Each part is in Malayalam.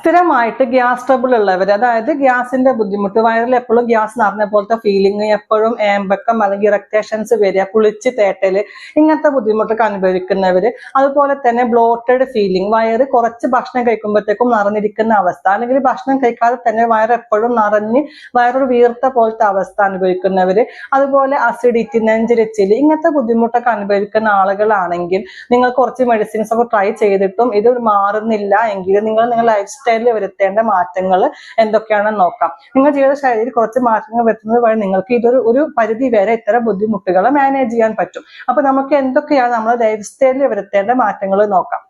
സ്ഥിരമായിട്ട് ഗ്യാസ് ട്രബിൾ ഉള്ളവർ അതായത് ഗ്യാസിന്റെ ബുദ്ധിമുട്ട് വയറിൽ എപ്പോഴും ഗ്യാസ് നിറഞ്ഞ പോലത്തെ ഫീലിംഗ് എപ്പോഴും ഏമ്പക്കം അല്ലെങ്കിൽ ഇറക്റ്റേഷൻസ് വരിക കുളിച്ച് തേട്ടൽ ഇങ്ങനത്തെ ബുദ്ധിമുട്ടൊക്കെ അനുഭവിക്കുന്നവർ. അതുപോലെ തന്നെ ബ്ലോട്ടഡ് ഫീലിംഗ് വയറ് കുറച്ച് ഭക്ഷണം കഴിക്കുമ്പോഴത്തേക്കും നിറഞ്ഞിരിക്കുന്ന അവസ്ഥ അല്ലെങ്കിൽ ഭക്ഷണം കഴിക്കാതെ തന്നെ വയറ് എപ്പോഴും നിറഞ്ഞ് വയറൊരു വീർത്ത പോലത്തെ അവസ്ഥ അനുഭവിക്കുന്നവർ. അതുപോലെ അസിഡിറ്റി നെഞ്ചിരിച്ചിൽ ഇങ്ങനത്തെ ബുദ്ധിമുട്ടൊക്കെ അനുഭവിക്കുന്ന ആളുകളാണെങ്കിൽ നിങ്ങൾ കുറച്ച് മെഡിസിൻസ് ഒക്കെ ട്രൈ ചെയ്തിട്ടും ഇത് മാറുന്നില്ല എങ്കിൽ നിങ്ങൾ നിങ്ങളുടെ ലൈഫ് സ്റ്റൈലിൽ വരുത്തേണ്ട മാറ്റങ്ങൾ എന്തൊക്കെയാണെന്ന് നോക്കാം. നിങ്ങൾ ജീവിത ശൈലിയിൽ കുറച്ച് മാറ്റങ്ങൾ വരുത്തുന്നത് വഴി നിങ്ങൾക്ക് ഇതൊരു ഒരു പരിധി വരെ ഇത്തരം ബുദ്ധിമുട്ടുകൾ മാനേജ് ചെയ്യാൻ പറ്റും. അപ്പൊ നമുക്ക് എന്തൊക്കെയാണ് നമ്മൾ ലൈഫ് സ്റ്റൈലിൽ വരുത്തേണ്ട മാറ്റങ്ങൾ നോക്കാം.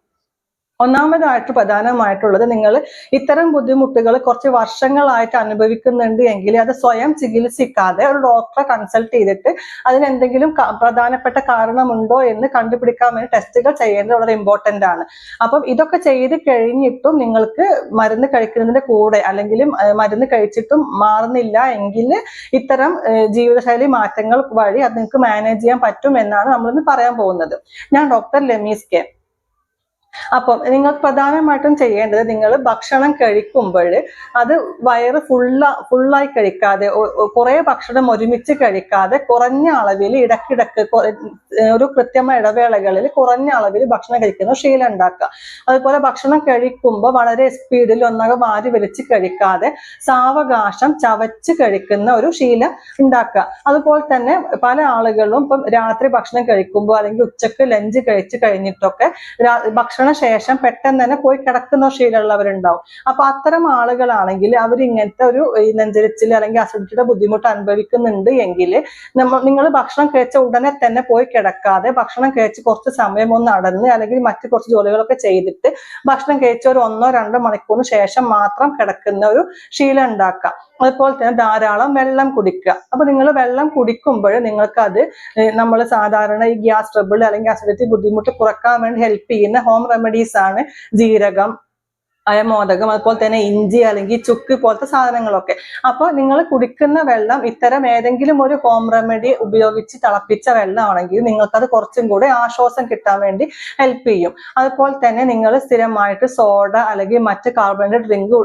ഒന്നാമതായിട്ട് പ്രധാനമായിട്ടുള്ളത് നിങ്ങൾ ഇത്തരം ബുദ്ധിമുട്ടുകൾ കുറച്ച് വർഷങ്ങളായിട്ട് അനുഭവിക്കുന്നുണ്ട് എങ്കിൽ അത് സ്വയം ചികിത്സിക്കാതെ ഒരു ഡോക്ടറെ കൺസൾട്ട് ചെയ്തിട്ട് അതിന് എന്തെങ്കിലും ക- പ്രധാനപ്പെട്ട കാരണമുണ്ടോ എന്ന് കണ്ടുപിടിക്കാൻ വേണ്ടി ടെസ്റ്റുകൾ ചെയ്യേണ്ടത് വളരെ ഇമ്പോർട്ടന്റ് ആണ്. അപ്പം ഇതൊക്കെ ചെയ്ത് കഴിഞ്ഞിട്ടും നിങ്ങൾക്ക് മരുന്ന് കഴിക്കുന്നതിന്റെ കൂടെ അല്ലെങ്കിൽ മരുന്ന് കഴിച്ചിട്ടും മാറുന്നില്ല എങ്കിൽ ഇത്തരം ജീവിതശൈലി മാറ്റങ്ങൾ വഴി അത് നിങ്ങൾക്ക് മാനേജ് ചെയ്യാൻ പറ്റും എന്നാണ് നമ്മളിന്ന് പറയാൻ പോകുന്നത്. ഞാൻ ഡോക്ടർ ലെമീസ് കെ. അപ്പം നിങ്ങൾ പ്രധാനമായിട്ടും ചെയ്യേണ്ടത് നിങ്ങൾ ഭക്ഷണം കഴിക്കുമ്പോൾ അത് വയറ് ഫുള്ള ഫുള്ളായി കഴിക്കാതെ കുറേ ഭക്ഷണം ഒരുമിച്ച് കഴിക്കാതെ കുറഞ്ഞ അളവിൽ ഇടക്കിടക്ക് ഒരു കൃത്യമായ ഇടവേളകളിൽ കുറഞ്ഞ അളവിൽ ഭക്ഷണം കഴിക്കുന്ന ശീലം ഉണ്ടാക്കുക. അതുപോലെ ഭക്ഷണം കഴിക്കുമ്പോൾ വളരെ സ്പീഡിൽ ഒന്നാകെ വാരി വലിച്ച് കഴിക്കാതെ സാവകാശം ചവച്ച് കഴിക്കുന്ന ഒരു ശീലം ഉണ്ടാക്കുക. അതുപോലെ തന്നെ പല ആളുകളും ഇപ്പം രാത്രി ഭക്ഷണം കഴിക്കുമ്പോൾ അല്ലെങ്കിൽ ഉച്ചയ്ക്ക് ലഞ്ച് കഴിച്ച് കഴിഞ്ഞിട്ടൊക്കെ ഭക്ഷണ ശേഷം പെട്ടെന്ന് തന്നെ പോയി കിടക്കുന്ന ശീലമുള്ളവരുണ്ടാവും. അപ്പൊ അത്തരം ആളുകളാണെങ്കിൽ അവർ ഇങ്ങനത്തെ ഒരു നെഞ്ചരിച്ചിൽ അല്ലെങ്കിൽ അസിഡിറ്റിയുടെ ബുദ്ധിമുട്ട് അനുഭവിക്കുന്നുണ്ട് എങ്കിൽ നിങ്ങൾ ഭക്ഷണം കഴിച്ച ഉടനെ തന്നെ പോയി കിടക്കാതെ ഭക്ഷണം കഴിച്ച് കുറച്ച് സമയം ഒന്ന് നടന്ന് അല്ലെങ്കിൽ മറ്റു കുറച്ച് ജോലികളൊക്കെ ചെയ്തിട്ട് ഭക്ഷണം കഴിച്ച ഒരു ഒന്നോ രണ്ടോ മണിക്കൂറിന് ശേഷം മാത്രം കിടക്കുന്ന ഒരു ശീലം ഉണ്ടാക്കുക. അതുപോലെ തന്നെ ധാരാളം വെള്ളം കുടിക്കുക. അപ്പൊ നിങ്ങൾ വെള്ളം കുടിക്കുമ്പോൾ നിങ്ങൾക്ക് അത് നമ്മൾ സാധാരണ ഈ ഗ്യാസ് ട്രബിൾ അല്ലെങ്കിൽ അസിഡിറ്റി ബുദ്ധിമുട്ട് കുറയ്ക്കാൻ വേണ്ടി ഹെൽപ്പ് ചെയ്യുന്ന ഹോം റെമഡീസ് ആണ് ജീരകം അയമോദകം അതുപോലെ തന്നെ ഇഞ്ചി അല്ലെങ്കിൽ ചുക്ക് പോലത്തെ സാധനങ്ങളൊക്കെ. അപ്പോൾ നിങ്ങൾ കുടിക്കുന്ന വെള്ളം ഇത്തരം ഏതെങ്കിലും ഒരു ഹോം റെമഡി ഉപയോഗിച്ച് തിളപ്പിച്ച വെള്ളമാണെങ്കിൽ നിങ്ങൾക്കത് കുറച്ചും കൂടെ ആശ്വാസം കിട്ടാൻ വേണ്ടി ഹെൽപ്പ് ചെയ്യും. അതുപോലെ തന്നെ നിങ്ങൾ സ്ഥിരമായിട്ട് സോഡ അല്ലെങ്കിൽ മറ്റ് കാർബണേറ്റ് ഡ്രിങ്ക്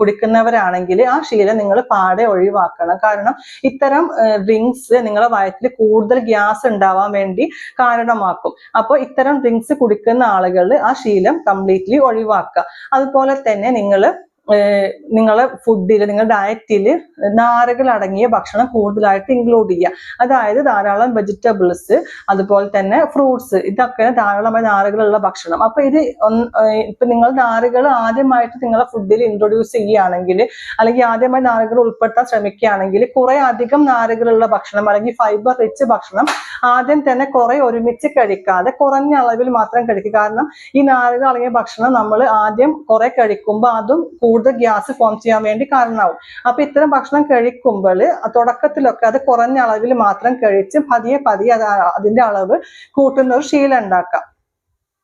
കുടിക്കുന്നവരാണെങ്കിൽ ആ ശീലം നിങ്ങൾ പാടെ ഒഴിവാക്കണം. കാരണം ഇത്തരം ഡ്രിങ്ക്സ് നിങ്ങളുടെ വയറ്റിൽ കൂടുതൽ ഗ്യാസ് ഉണ്ടാവാൻ വേണ്ടി കാരണമാക്കും. അപ്പോൾ ഇത്തരം ഡ്രിങ്ക്സ് കുടിക്കുന്ന ആളുകൾ ആ ശീലം കംപ്ലീറ്റ്ലി ഒഴിവാക്കുക. അതുപോലെ തന്നെ നിങ്ങൾ നിങ്ങളെ ഫുഡിൽ നിങ്ങളുടെ ഡയറ്റിൽ നാരുകൾ അടങ്ങിയ ഭക്ഷണം കൂടുതലായിട്ട് ഇൻക്ലൂഡ് ചെയ്യുക. അതായത് ധാരാളം വെജിറ്റബിൾസ് അതുപോലെ തന്നെ ഫ്രൂട്ട്സ് ഇതൊക്കെ ധാരാളമായ നാരുകളുള്ള ഭക്ഷണം. അപ്പൊ ഇത് ഇപ്പൊ നിങ്ങൾ നാരുകൾ ആദ്യമായിട്ട് നിങ്ങളെ ഫുഡിൽ ഇൻട്രൊഡ്യൂസ് ചെയ്യുകയാണെങ്കിൽ അല്ലെങ്കിൽ ആദ്യമായി നാരുകൾ ഉൾപ്പെടുത്താൻ ശ്രമിക്കുകയാണെങ്കിൽ കുറെ അധികം നാരുകളുള്ള ഭക്ഷണം അല്ലെങ്കിൽ ഫൈബർ റിച്ച് ഭക്ഷണം ആദ്യം തന്നെ കുറെ ഒരുമിച്ച് കഴിക്കാതെ കുറഞ്ഞ അളവിൽ മാത്രം കഴിക്കുക. കാരണം ഈ നാരുകൾ അടങ്ങിയ ഭക്ഷണം നമ്മൾ ആദ്യം കുറെ കഴിക്കുമ്പോൾ അതും കൂടുതൽ ഗ്യാസ് ഫോം ചെയ്യാൻ വേണ്ടി കാരണമാവും. അപ്പൊ ഇത്തരം ഭക്ഷണം കഴിക്കുമ്പോൾ തുടക്കത്തിലൊക്കെ അത് കുറഞ്ഞ അളവിൽ മാത്രം കഴിച്ച് പതിയെ പതിയെ അത് അതിന്റെ അളവ് കൂട്ടുന്ന ഒരു ശീലം ഉണ്ടാക്കാം.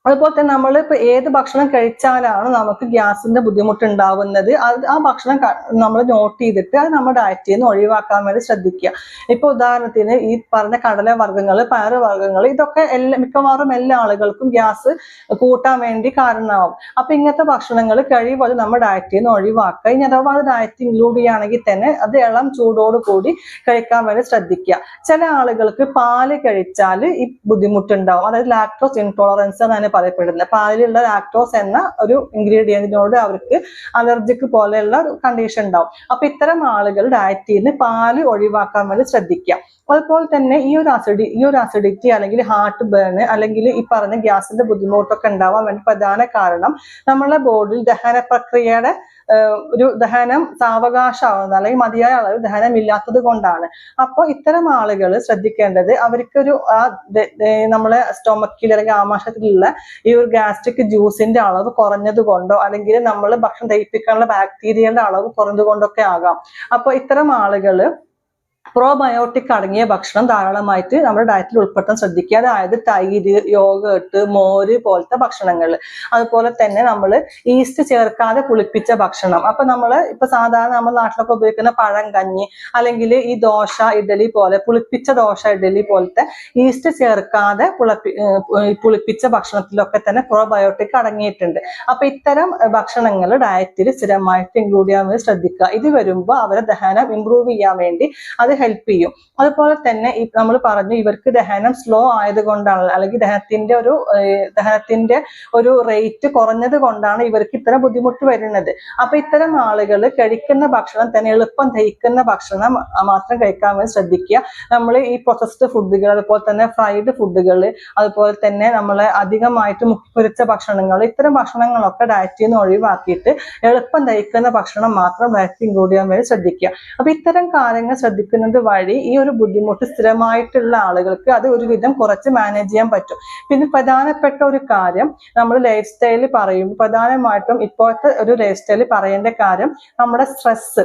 അതുപോലെ തന്നെ നമ്മൾ ഇപ്പൊ ഏത് ഭക്ഷണം കഴിച്ചാലാണ് നമുക്ക് ഗ്യാസിന്റെ ബുദ്ധിമുട്ട് ഉണ്ടാവുന്നത് അത് ആ ഭക്ഷണം നമ്മൾ നോട്ട് ചെയ്തിട്ട് അത് നമ്മുടെ ഡയറ്റിൽ നിന്ന് ഒഴിവാക്കാൻ വേണ്ടി ശ്രദ്ധിക്കുക. ഇപ്പൊ ഉദാഹരണത്തിന് ഈ പറഞ്ഞ കടല വർഗങ്ങൾ പയറ് വർഗങ്ങൾ ഇതൊക്കെ എല്ലാ മിക്കവാറും എല്ലാ ആളുകൾക്കും ഗ്യാസ് കൂട്ടാൻ വേണ്ടി കാരണമാവും. അപ്പൊ ഇങ്ങനത്തെ ഭക്ഷണങ്ങൾ കഴിവ് അത് നമ്മുടെ ഡയറ്റിൽ നിന്ന് ഒഴിവാക്കുക. ഇനി അഥവാ അത് ഡയറ്റ് ഇൻക്ലൂഡ് ചെയ്യുകയാണെങ്കിൽ തന്നെ അത് ഇളം ചൂടോട് കൂടി കഴിക്കാൻ വേണ്ടി ശ്രദ്ധിക്കുക. ചില ആളുകൾക്ക് പാൽ കഴിച്ചാൽ ഈ ബുദ്ധിമുട്ടുണ്ടാവും. അതായത് ലാക്ടോസ് ഇൻടോളറൻസ് എന്നാണ് പറയപ്പെടുന്നത് പാലിലുള്ള ലാക്ടോസ് എന്ന ഒരു ഇൻഗ്രീഡിയന്റിനോട് അവർക്ക് അലർജിക്ക് പോലെയുള്ള ഒരു കണ്ടീഷൻ ഉണ്ടാവും. അപ്പൊ ഇത്തരം ആളുകൾ ഡയറ്റിൽ നിന്ന് പാൽ ഒഴിവാക്കാൻ വേണ്ടി ശ്രദ്ധിക്കുക. അതുപോലെ തന്നെ ഈ ഒരു അസിഡി ഈ ഒരു അസിഡിറ്റി അല്ലെങ്കിൽ ഹാർട്ട് ബേൺ അല്ലെങ്കിൽ ഈ പറഞ്ഞ ഗ്യാസിന്റെ ബുദ്ധിമുട്ടൊക്കെ ഉണ്ടാവാൻ വേണ്ടി പ്രധാന കാരണം നമ്മളെ ബോഡിയിൽ ദഹന പ്രക്രിയയുടെ ഒരു ദഹനം സാവകാശമാവുന്നത് അല്ലെങ്കിൽ മതിയായ അളവ് ദഹനം ഇല്ലാത്തത് കൊണ്ടാണ്. അപ്പോൾ ഇത്തരം ആളുകൾ ശ്രദ്ധിക്കേണ്ടത് അവർക്കൊരു ആ നമ്മളെ സ്റ്റൊമക്കിൽ അല്ലെങ്കിൽ ആമാശയത്തിലുള്ള ഈ ഒരു ഗ്യാസ്ട്രിക് ജ്യൂസിന്റെ അളവ് കുറഞ്ഞത് കൊണ്ടോ അല്ലെങ്കിൽ നമ്മൾ ഭക്ഷണം ദഹിപ്പിക്കാനുള്ള ബാക്ടീരിയയുടെ അളവ് കുറഞ്ഞത് കൊണ്ടൊക്കെ ആകാം. അപ്പോൾ ഇത്തരം ആളുകൾ പ്രോബയോട്ടിക് അടങ്ങിയ ഭക്ഷണം ധാരാളമായിട്ട് നമ്മുടെ ഡയറ്റിൽ ഉൾപ്പെടുത്താൻ ശ്രദ്ധിക്കുക. അതായത് തൈര് യോഗട്ട് മോര് പോലത്തെ ഭക്ഷണങ്ങൾ. അതുപോലെ തന്നെ നമ്മൾ ഈസ്റ്റ് ചേർക്കാതെ പുളിപ്പിച്ച ഭക്ഷണം. അപ്പൊ നമ്മൾ ഇപ്പൊ സാധാരണ നമ്മൾ നാട്ടിലൊക്കെ ഉപയോഗിക്കുന്ന പഴം കഞ്ഞി അല്ലെങ്കിൽ ഈ ദോശ ഇഡലി പോലെ പുളിപ്പിച്ച ദോശ ഇഡലി പോലത്തെ ഈസ്റ്റ് ചേർക്കാതെ പുളപ്പി പുളിപ്പിച്ച ഭക്ഷണത്തിലൊക്കെ തന്നെ പ്രോബയോട്ടിക് അടങ്ങിയിട്ടുണ്ട്. അപ്പൊ ഇത്തരം ഭക്ഷണങ്ങൾ ഡയറ്റിൽ സ്ഥിരമായിട്ട് ഇൻക്ലൂഡ് ചെയ്യാൻ വേണ്ടി ശ്രദ്ധിക്കുക. ഇത് വരുമ്പോൾ അവരെ ദഹനം ഇംപ്രൂവ് ചെയ്യാൻ വേണ്ടി അത് ഹെൽപ്പ് ചെയ്യും. അതുപോലെ തന്നെ നമ്മൾ പറഞ്ഞു ഇവർക്ക് ദഹനം സ്ലോ ആയതുകൊണ്ടാണ് അല്ലെങ്കിൽ ദഹനത്തിന്റെ ഒരു ദഹനത്തിന്റെ ഒരു റേറ്റ് കുറഞ്ഞത് കൊണ്ടാണ് ഇവർക്ക് ഇത്തരം ബുദ്ധിമുട്ട് വരുന്നത്. അപ്പൊ ഇത്തരം ആളുകൾ കഴിക്കുന്ന ഭക്ഷണം തന്നെ എളുപ്പം ദഹിക്കുന്ന ഭക്ഷണം മാത്രം കഴിക്കാൻ വേണ്ടി ശ്രദ്ധിക്കുക. നമ്മൾ ഈ പ്രൊസസ്ഡ് ഫുഡുകൾ അതുപോലെ തന്നെ ഫ്രൈഡ് ഫുഡുകൾ അതുപോലെ തന്നെ നമ്മൾ അധികമായിട്ട് മുക്കിപ്പൊരിച്ച ഭക്ഷണങ്ങൾ ഇത്തരം ഭക്ഷണങ്ങളൊക്കെ ഡയറ്റിൽ നിന്ന് ഒഴിവാക്കിയിട്ട് എളുപ്പം ദഹിക്കുന്ന ഭക്ഷണം മാത്രം ഡയറ്റ് ഇൻക്ലൂഡ് ചെയ്യാൻ വേണ്ടി ശ്രദ്ധിക്കുക. അപ്പൊ ഇത്തരം കാര്യങ്ങൾ ശ്രദ്ധിക്കുന്നത് വഴി ഈ ഒരു ബുദ്ധിമുട്ട് സ്ഥിരമായിട്ടുള്ള ആളുകൾക്ക് അത് ഒരുവിധം കുറച്ച് മാനേജ് ചെയ്യാൻ പറ്റും. പിന്നെ പ്രധാനപ്പെട്ട ഒരു കാര്യം നമ്മൾ ലൈഫ് സ്റ്റൈലിൽ പറയും പ്രധാനമായിട്ടും ഇപ്പോഴത്തെ ഒരു ലൈഫ് സ്റ്റൈലിൽ പറയേണ്ട കാര്യം നമ്മുടെ സ്ട്രെസ്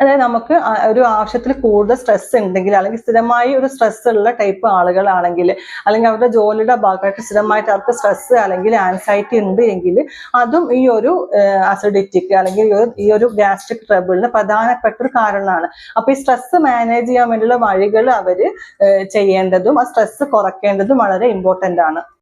അതായത് നമുക്ക് ഒരു ആവശ്യത്തിൽ കൂടുതൽ സ്ട്രെസ് ഉണ്ടെങ്കിൽ അല്ലെങ്കിൽ സ്ഥിരമായി ഒരു സ്ട്രെസ് ഉള്ള ടൈപ്പ് ആളുകളാണെങ്കിൽ അല്ലെങ്കിൽ അവരുടെ ജോലിയുടെ ഭാഗമായിട്ട് സ്ഥിരമായിട്ട് അവർക്ക് സ്ട്രെസ് അല്ലെങ്കിൽ ആൻസൈറ്റി ഉണ്ട് എങ്കിൽ അതും ഈ ഒരു അസിഡിറ്റിക്ക് അല്ലെങ്കിൽ ഈ ഒരു- ഗ്യാസ്ട്രിക് ട്രബിളിന് പ്രധാനപ്പെട്ട ഒരു കാരണമാണ്. അപ്പൊ ഈ സ്ട്രെസ് മാനേജ് ചെയ്യാൻ വേണ്ടിയുള്ള വഴികൾ അവർ ചെയ്യേണ്ടതും ആ സ്ട്രെസ് കുറയ്ക്കേണ്ടതും വളരെ ഇമ്പോർട്ടന്റ് ആണ്.